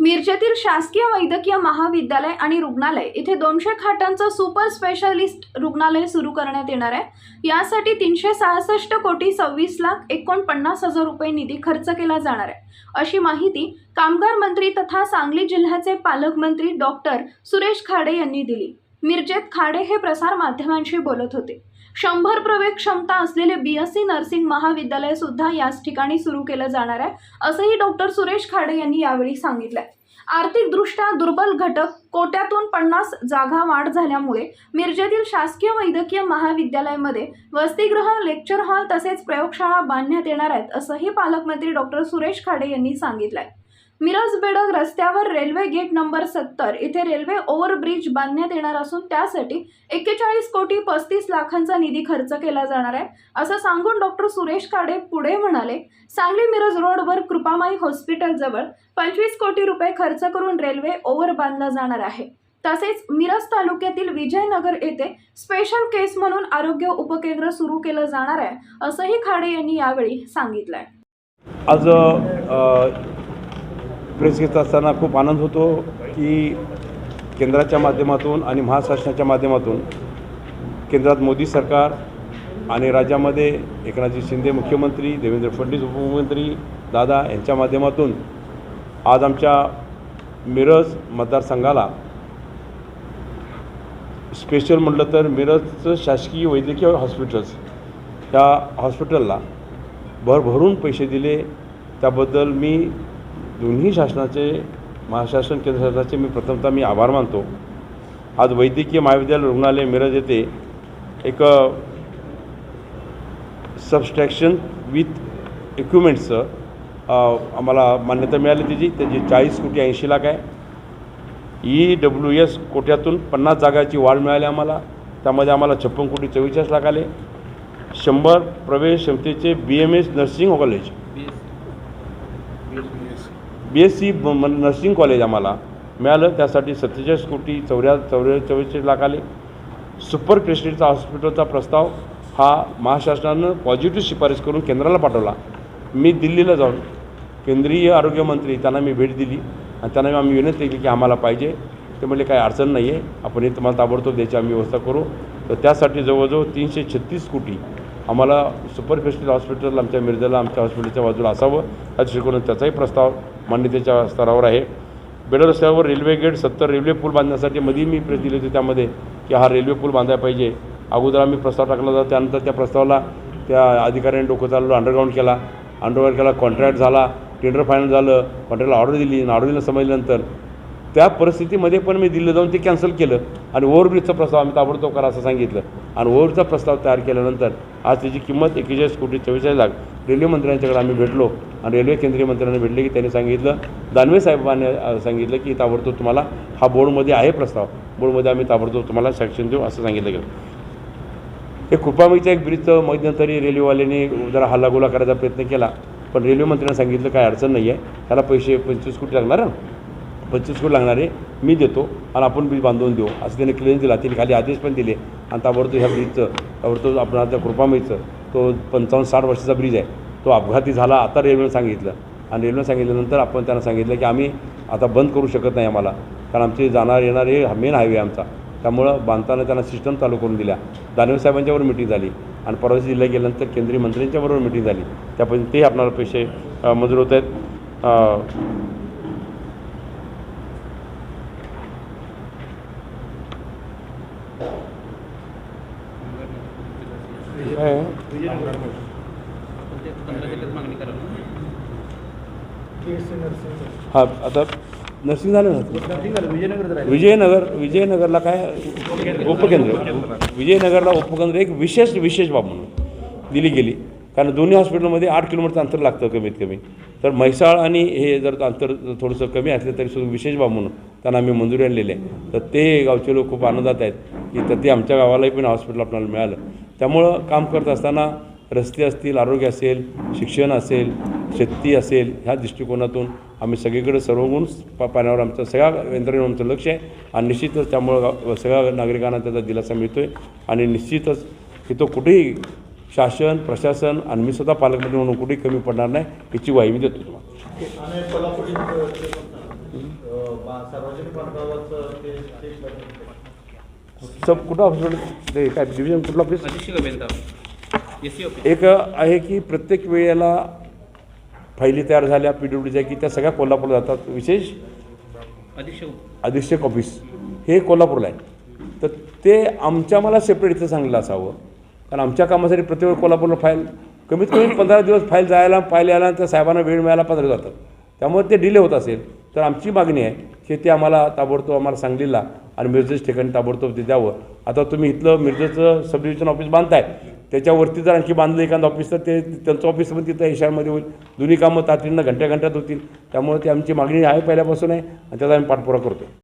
मिरजेतील शासकीय वैद्यकीय महाविद्यालय आणि रुग्णालय इथे दोनशे खाटांचं सुपर स्पेशालिस्ट रुग्णालय सुरू करण्यात येणार आहे. यासाठी तीनशे सहासष्ट कोटी सव्वीस लाख एकोणपन्नास हजार रुपये निधी खर्च केला जाणार आहे. अशी माहिती कामगार मंत्री तथा सांगली जिल्ह्याचे पालकमंत्री डॉक्टर सुरेश खाडे यांनी दिली. मिरजेत खाडे हे प्रसार माध्यमांशी बोलत होते. शंभर प्रवेश क्षमता असलेले बी एस सी नर्सिंग महाविद्यालय सुद्धा याच ठिकाणी सुरू केलं जाणार आहे असंही डॉक्टर सुरेश खाडे यांनी यावेळी सांगितलंय. आर्थिकदृष्ट्या दुर्बल घटक कोट्यातून पन्नास जागा वाढ झाल्यामुळे मिरजेतील शासकीय वैद्यकीय महाविद्यालयामध्ये वसतिगृह लेक्चर हॉल तसेच प्रयोगशाळा बांधण्यात येणार आहेत असंही पालकमंत्री डॉक्टर सुरेश खाडे यांनी सांगितलंय. मिरज बेडग रस्त्यावर रेल्वे गेट नंबर सत्तर. इथे रेल्वे ओव्हरब्रिज बांधण्यात येणार असून त्यासाठी एक्केचाळीस कोटी पस्तीस लाखांचा निधी खर्च केला जाणार आहे. असं सांगून डॉक्टर सुरेश खाडे पुढे म्हणाले सांगली मिरज रोडवर कृपामाई हॉस्पिटलजवळ पंचवीस कोटी रुपये खर्च करून रेल्वे ओव्हर बांधला जाणार आहे. तसेच मिरज तालुक्यातील विजयनगर येथे स्पेशल केस म्हणून आरोग्य उपकेंद्र सुरू केलं जाणार आहे असंही खाडे यांनी यावेळी सांगितलंय. आज प्रेस घेत असताना खूप आनंद होतो की केंद्राच्या माध्यमातून आणि महाशासनाच्या माध्यमातून केंद्रात मोदी सरकार आणि राज्यामध्ये एकनाथजी शिंदे मुख्यमंत्री देवेंद्र फडणवीस उपमुख्यमंत्री दादा यांच्या माध्यमातून आज आमच्या मिरज मतदारसंघाला स्पेशल म्हटलं तर मिरजचं शासकीय वैद्यकीय हॉस्पिटल्स त्या हॉस्पिटलला भरभरून पैसे दिले. त्याबद्दल मी दोन्ही शासनाचे महाशासन केंद्र शासनाचे मी प्रथमतः मी आभार मानतो. आज वैद्यकीय महाविद्यालय रुग्णालय मिरज येथे एक सबस्ट्रॅक्शन विथ इक्विपमेंट्सचं आम्हाला मान्यता मिळाली त्याची त्याची चाळीस कोटी ऐंशी लाख आहे. ई डब्ल्यू एस कोट्यातून पन्नास जागाची वाढ मिळाली आम्हाला. त्यामध्ये आम्हाला छप्पन कोटी चव्वेचाळीस लाख आले. शंभर प्रवेश क्षमतेचे B M S nursing college B S C nursing college आम्हाला मिळालं. त्यासाठी सत्तेचाळीस कोटी चौऱ्या चौऱ्या चव्वेचाळीस लाख आले. सुपर स्पेशलिस्ट हॉस्पिटलचा प्रस्ताव हा महाराष्ट्रानं पॉझिटिव्ह शिफारस करून केंद्राला पाठवला. मी दिल्लीला जाऊन केंद्रीय आरोग्यमंत्री त्यांना मी भेट दिली. आणि त्यांना आम्ही विनंती केली की आम्हाला पाहिजे. ते म्हणजे काही अडचण नाही आहे आपण हे तुम्हाला ताबडतोब द्यायची आम्ही व्यवस्था करू. तर त्यासाठी जवळजवळ तीनशे छत्तीस कोटी आम्हाला सुपर स्पेशलिस्ट हॉस्पिटल आमच्या मिर्जाला आमच्या हॉस्पिटलच्या बाजूला असावं. या दृष्टिकोनात त्याचाही प्रस्ताव मान्यतेच्या स्तरावर आहे. बेड रस्त्यावर रेल्वे गेट सत्तर रेल्वे पूल बांधण्यासाठी मध्ये मी प्रेस दिली होती त्यामध्ये की हा रेल्वे पूल बांधायला पाहिजे. अगोदर आम्ही प्रस्ताव टाकला होता त्यानंतर त्या प्रस्तावाला त्या अधिकाऱ्यांनी डोकं चालवलं अंडरग्राऊंड केला. अंडरग्राऊंड केला कॉन्ट्रॅक्ट झाला टेंडर फायनल झालं कॉन्ट्रॅक्टला ऑर्डर दिली आणि ऑर्डर दिलं समजल्यानंतर त्या परिस्थितीमध्ये पण मी दिलं जाऊन ते कॅन्सल केलं. आणि ओव्हरब्रिजचा प्रस्ताव आम्ही ताबडतोब करा असं सांगितलं. आणि ओव्हरचा प्रस्ताव तयार केल्यानंतर आज त्याची किंमत एकेचाळीस कोटी चव्वेचाळीस लाख रेल्वे मंत्र्यांच्याकडे आम्ही भेटलो. आणि रेल्वे केंद्रीय मंत्र्यांना भेटले की त्यांनी सांगितलं दानवे साहेबांनी सांगितलं की ताबडतोब तुम्हाला हा बोर्डमध्ये आहे प्रस्ताव. बोर्डमध्ये आम्ही ताबडतोब तुम्हाला सॅक्शन देऊ असं सांगितलं गेलं. हे कृपामीच्या एक ब्रिजचं मध्यंतरी रेल्वेवाल्यांनी जरा हल्लागोला करायचा प्रयत्न केला. पण रेल्वे मंत्र्यांनी सांगितलं काय अडचण नाही आहे. त्याला पैसे पंचवीस कोटी लागणार ना? पंचवीस कोटी लागणार आहे मी देतो आणि आपण ब्रिज बांधून देऊ. असं त्याने क्लिअरन्स दिला. त्यांनी खाली आदेश पण दिले. आणि ताबडतोब ह्या ब्रिजचं ताबडतोब आपण आता कृपामईचं तो पंचावन्न साठ वर्षाचा ब्रिज आहे. तो अपघाती झाला आता रेल्वेनं सांगितलं. आणि रेल्वेनं सांगितल्यानंतर आपण त्यांना सांगितलं की आम्ही आता बंद करू शकत नाही आम्हाला. कारण आमचे जाणार येणारे मेन हायवे आमचा. त्यामुळं बांधताना त्यांना सिस्टम चालू करून दिल्या. दानवे साहेबांच्याबरोबर मिटिंग झाली. आणि परवा जिल्ह्यात गेल्यानंतर केंद्रीय मंत्र्यांच्याबरोबर मिटिंग झाली. त्यापर्यंत ते आपल्याला पैसे मंजूर होत आहेत अ, काय आहे? हा आता नर्सिंग झालं ना? विजयनगर विजयनगरला काय? उपकेंद्र. विजयनगरला उपकेंद्र एक विशेष विशेष बाब म्हणून दिली गेली. कारण दोन्ही हॉस्पिटलमध्ये आठ किलोमीटरचं अंतर लागतं कमीत कमी. तर म्हैसाळ आणि हे जर अंतर थोडंसं कमी असलं तरी सुद्धा विशेष बाब म्हणून त्यांना आम्ही मंजुरी आणलेली आहे. तर ते गावचे लोक खूप आनंदात आहेत की तर ते आमच्या गावालाही पण हॉस्पिटल आपल्याला मिळालं. त्यामुळं काम करत असताना रस्ते असतील आरोग्य असेल शिक्षण असेल शेती असेल ह्या दृष्टिकोनातून आम्ही सगळीकडे सर्वगुण पा पाण्यावर आमचं सगळ्या यंत्रणेवर आमचं लक्ष आहे. आणि निश्चितच त्यामुळं सगळ्या नागरिकांना त्याचा दिलासा मिळतो आहे आणि निश्चितच की तो कुठेही शासन प्रशासन आणि मी स्वतः पालकमंत्री म्हणून कुठेही कमी पडणार नाही याची ग्वाही मी देतो तुम्हाला. सब कुठं हॉस्पिटल ते काय डिव्हिजन कुठलं ऑफिस ऑफिस एक आहे की प्रत्येक वेळेला फायली तयार झाल्या पी डब्ल्यू डीच्या की त्या सगळ्या कोल्हापूरला जातात. विशेष अधीक्षक अधीक्षक ऑफिस हे कोल्हापूरला आहे. तर ते आमच्या मला सेपरेट इथं सांगलं असावं. कारण आमच्या कामासाठी प्रत्येक वेळ कोल्हापूरला फाईल कमीत कमी पंधरा दिवस फाईल जायला फाईल यायला त्या साहेबांना वेळ मिळायला पंधरा जातात त्यामुळे ते डिले होत असेल. तर आमची मागणी आहे की ते आम्हाला ताबडतोब आम्हाला सांगलीला आणि मिरजेच ठिकाणी ताबडतोब ते द्यावं. आता तुम्ही इथलं मिरजेचं सब डिव्हिजन ऑफिस बांधताय त्याच्यावरती जर आणखी बांधलं एखादं ऑफिस तर ते त्यांचं ऑफिस पण तिथं एशियामध्ये होईल. दोन्ही कामं तातडीनं घंट्या घंट्यात होतील. त्यामुळे ती आमची मागणी आहे पहिल्यापासून आहे आणि त्याचा आम्ही पाठपुरा करतो